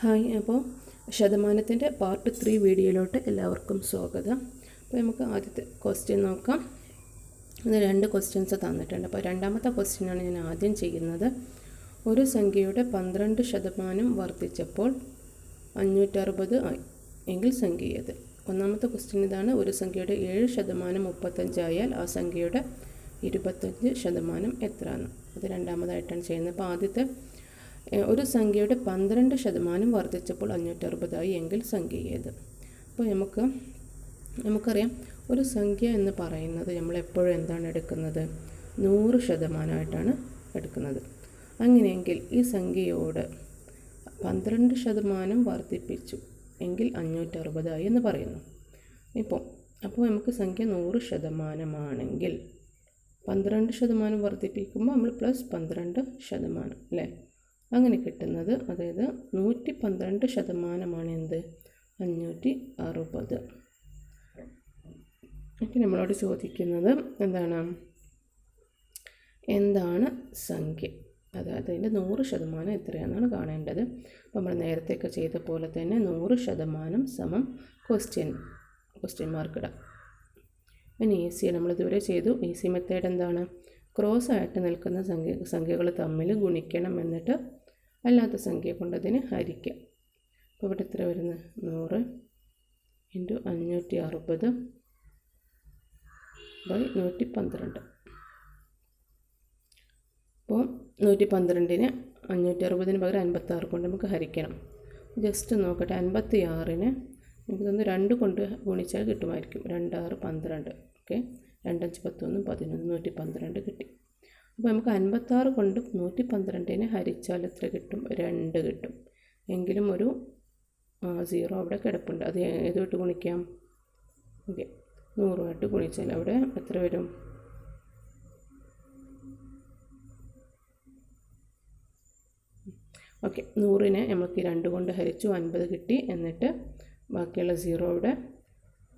Hi അപ്പോൾ ശതമാനത്തിന്റെ part three വീഡിയോയിലോട്ട് എല്ലാവർക്കും സ്വാഗതം. അപ്പോൾ നമുക്ക് ആദ്യത്തെ ക്വസ്റ്റ്യൻ നോക്കാം. ഇത് രണ്ട് ക്വസ്റ്റ്യൻസ് തന്നിട്ടുണ്ട്. അപ്പോൾ രണ്ടാമത്തെ ക്വസ്റ്റ്യനാണ് ഞാൻ ആദ്യം ചെയ്യുന്നത്. ഒരു സംഖ്യയുടെ പന്ത്രണ്ട് ശതമാനം വർദ്ധിച്ചപ്പോൾ അഞ്ഞൂറ്ററുപത് ആയി എങ്കിൽ സംഖ്യ ഏത്? ഒന്നാമത്തെ ക്വസ്റ്റ്യൻ ഇതാണ്. ഒരു സംഖ്യയുടെ ഏഴ് ശതമാനം മുപ്പത്തഞ്ചായാൽ ആ സംഖ്യയുടെ ഇരുപത്തഞ്ച് ശതമാനം എത്രയാണ് അത് രണ്ടാമതായിട്ടാണ് ചെയ്യുന്നത്. അപ്പോൾ ആദ്യത്തെ ഒരു സംഖ്യയുടെ പന്ത്രണ്ട് ശതമാനം വർദ്ധിച്ചപ്പോൾ അഞ്ഞൂറ്ററുപതായി എങ്കിൽ സംഖ്യ ഏത് അപ്പോൾ നമുക്ക് നമുക്കറിയാം ഒരു സംഖ്യ എന്ന് പറയുന്നത് നമ്മൾ എപ്പോഴും എന്താണ് എടുക്കുന്നത്? നൂറ് ശതമാനമായിട്ടാണ് എടുക്കുന്നത്. അങ്ങനെയെങ്കിൽ ഈ സംഖ്യയോട് പന്ത്രണ്ട് ശതമാനം വർദ്ധിപ്പിച്ചു എങ്കിൽ അഞ്ഞൂറ്ററുപതായി എന്ന് പറയുന്നു. ഇപ്പോൾ അപ്പോൾ നമുക്ക് സംഖ്യ നൂറ് ശതമാനമാണെങ്കിൽ പന്ത്രണ്ട് ശതമാനം വർദ്ധിപ്പിക്കുമ്പോൾ നമ്മൾ പ്ലസ് പന്ത്രണ്ട് ശതമാനം അല്ലേ? അങ്ങനെ കിട്ടുന്നത് അതായത് നൂറ്റി പന്ത്രണ്ട് ശതമാനമാണ് എന്ത്? അഞ്ഞൂറ്റി അറുപത് ഇനി നമ്മളോട് ചോദിക്കുന്നത് എന്താണ്? എന്താണ് സംഖ്യ? അതായത് അതിന്റെ നൂറ് ശതമാനം എത്രയാണെന്നാണ് കാണേണ്ടത്. അപ്പോൾ നമ്മൾ നേരത്തെയൊക്കെ ചെയ്ത പോലെ തന്നെ നൂറ് ശതമാനം സമം ക്വസ്റ്റ്യൻ ക്വസ്റ്റ്യൻ മാർക്ക് ഇടാം. പിന്നെ ഈസി നമ്മൾ ഇതുവരെ ചെയ്തു. ഈസി മെത്തേഡ് എന്താണ്? ക്രോസ് ആയിട്ട് നിൽക്കുന്ന സംഖ്യ സംഖ്യകൾ തമ്മിൽ ഗുണിക്കണം എന്നിട്ട് അല്ലാത്ത സംഖ്യ കൊണ്ട് അതിനെ ഹരിക്കാം. അപ്പോൾ ഇവിടെ എത്ര വരുന്നത് നൂറ് ഇന്റു അഞ്ഞൂറ്റി അറുപത് ബൈ നൂറ്റി പന്ത്രണ്ട്. അപ്പോൾ നൂറ്റി പന്ത്രണ്ടിന് അഞ്ഞൂറ്റി അറുപതിന് പകരം അൻപത്താറ് കൊണ്ട് നമുക്ക് ഹരിക്കണം. ജസ്റ്റ് നോക്കട്ടെ അൻപത്തി ആറിന് നമുക്ക് തന്നെ രണ്ട് കൊണ്ട് ഗുണിച്ചാൽ കിട്ടുമായിരിക്കും. രണ്ടാറ് പന്ത്രണ്ട്. ഓക്കെ? രണ്ടഞ്ച് പത്തൊന്നും പതിനൊന്ന് നൂറ്റി പന്ത്രണ്ട് കിട്ടി. അപ്പോൾ നമുക്ക് അൻപത്താറ് കൊണ്ട് നൂറ്റി പന്ത്രണ്ടിനെ ഹരിച്ചാൽ എത്ര കിട്ടും? രണ്ട് കിട്ടും. എങ്കിലും ഒരു സീറോ അവിടെ കിടപ്പുണ്ട്. അത് ഏതുമായിട്ട് ഗുണിക്കാം? ഓക്കെ. നൂറുമായിട്ട് ഗുണിച്ചാൽ അവിടെ എത്ര വരും? ഓക്കെ. നൂറിനെ നമുക്ക് രണ്ട് കൊണ്ട് ഹരിച്ചു അൻപത് കിട്ടി. എന്നിട്ട് ബാക്കിയുള്ള സീറോ അവിടെ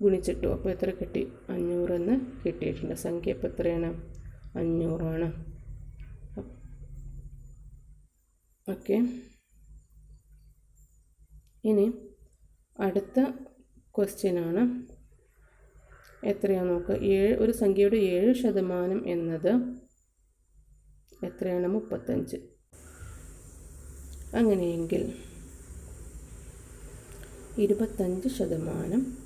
ഗുണിച്ചിട്ടു. അപ്പോൾ എത്ര കിട്ടി? അഞ്ഞൂറെന്ന് കിട്ടിയിട്ടുണ്ട്. സംഖ്യ ഇപ്പോൾ എത്രയാണ്? അഞ്ഞൂറാണ്. ഓക്കെ. ഇനി അടുത്ത ക്വസ്റ്റ്യനാണ് എത്രയാണ് നോക്കുക ഏഴ് ഒരു സംഖ്യയുടെ ഏഴ് ശതമാനം എന്നത് എത്രയാണ്? മുപ്പത്തഞ്ച്. അങ്ങനെയെങ്കിൽ ഇരുപത്തഞ്ച് ശതമാനം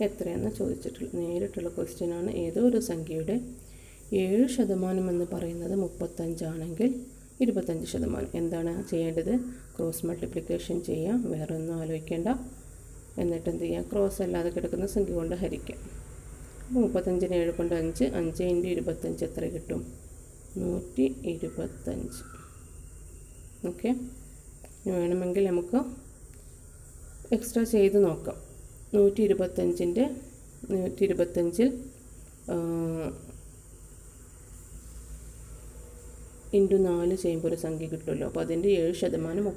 എത്രയെന്ന് ചോദിച്ചിട്ടുള്ള നേരിട്ടുള്ള ക്വസ്റ്റ്യനാണ് ഏതോ ഒരു സംഖ്യയുടെ ഏഴ് ശതമാനം എന്ന് പറയുന്നത് മുപ്പത്തഞ്ചാണെങ്കിൽ ഇരുപത്തഞ്ച് ശതമാനം. എന്താണ് ചെയ്യേണ്ടത്? ക്രോസ് മൾട്ടിപ്ലിക്കേഷൻ ചെയ്യാം. വേറെ ഒന്നും ആലോചിക്കേണ്ട. എന്നിട്ട് എന്ത് ചെയ്യാം? ക്രോസ് അല്ലാതെ കിടക്കുന്ന സംഖ്യ കൊണ്ട് ഹരിക്കാം. അപ്പോൾ മുപ്പത്തഞ്ചിന് ഏഴ് കൊണ്ട് അഞ്ച് അഞ്ച് ഇന്റു ഇരുപത്തഞ്ച് എത്ര കിട്ടും? നൂറ്റി ഇരുപത്തഞ്ച്. ഓക്കെ? വേണമെങ്കിൽ നമുക്ക് എക്സ്ട്രാ ചെയ്ത് നോക്കാം. നൂറ്റി ഇരുപത്തഞ്ചിന്റെ നൂറ്റി ഇരുപത്തഞ്ചിൽ ഇന്റു നാല് ചെയ്യുമ്പോൾ ഒരു സംഖ്യ കിട്ടുമല്ലോ. അപ്പോൾ അതിന്റെ ഏഴ് ശതമാനം